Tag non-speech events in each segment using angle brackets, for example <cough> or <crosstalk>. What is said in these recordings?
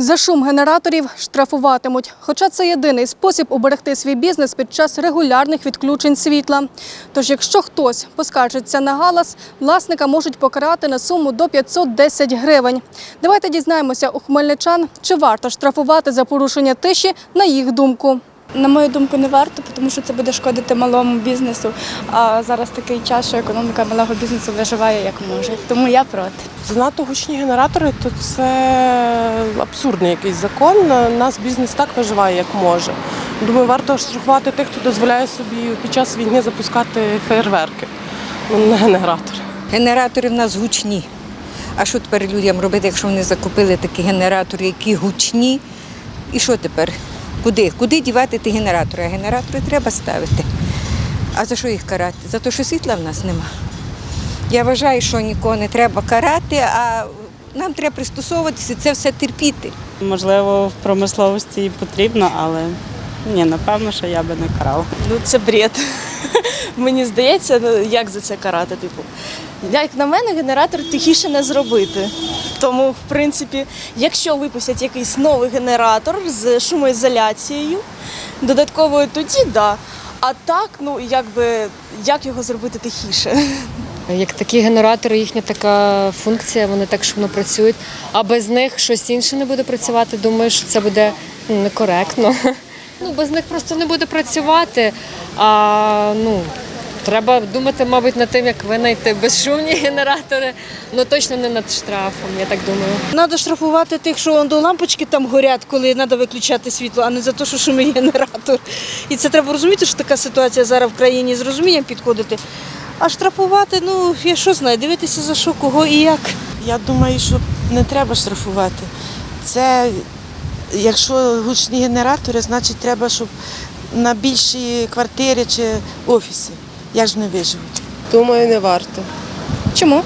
За шум генераторів штрафуватимуть. Хоча це єдиний спосіб уберегти свій бізнес під час регулярних відключень світла. Тож, якщо хтось поскаржиться на галас, власника можуть покарати на суму до 510 гривень. Давайте дізнаємося у хмельничан, чи варто штрафувати за порушення тиші, на їх думку. На мою думку, не варто, тому що це буде шкодити малому бізнесу. А зараз такий час, що економіка малого бізнесу виживає як може. Тому я проти. Занадто гучні генератори, то це абсурдний якийсь закон. Нас бізнес так виживає, як може. Думаю, варто штрафувати тих, хто дозволяє собі під час війни запускати фейерверки, ну не генератори. Генератори в нас гучні. А що тепер людям робити, якщо вони закупили такі генератори, які гучні? І що тепер? Куди? Куди дівати ті генератори? А генератори треба ставити. А за що їх карати? За те, що світла в нас нема. Я вважаю, що нікого не треба карати, а нам треба пристосовуватися, це все терпіти. Можливо, в промисловості і потрібно, але ні, напевно, що я би не карала. Ну це бред. Мені здається, ну як за це карати? Типу, як на мене, генератор тихіше не зробити. Тому, в принципі, якщо випустять якийсь новий генератор з шумоізоляцією, додатковою, тоді да. А так, ну якби як його зробити тихіше? Як такі генератори, їхня така функція, вони так шумно працюють. А без них щось інше не буде працювати. Думаю, що це буде ну, некоректно. <laughs> Ну, без них просто не буде працювати. А ну, треба думати, мабуть, над тим, як винайти безшумні генератори. Ну точно не над штрафом, я так думаю. Треба штрафувати тих, що до лампочки там горять, коли треба виключати світло, а не за те, що шумить генератор. І це треба розуміти, що така ситуація зараз в країні з розумінням підходити. А штрафувати, ну я що знаю, дивитися за що, кого і як. Я думаю, що не треба штрафувати. Це якщо гучні генератори, значить треба, щоб на більші квартири чи офіси. Як ж не виживуть? Думаю, не варто. Чому?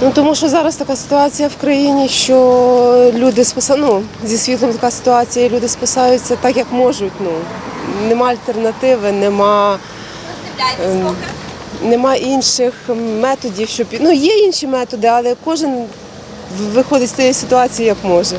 Ну тому що зараз така ситуація в країні, що люди спаса... ну, зі світлом така ситуація, люди спасаються так, як можуть. Ну нема альтернативи, нема. ем, Нема інших методів, щоб ну є інші методи, але кожен виходить з тієї ситуації як може.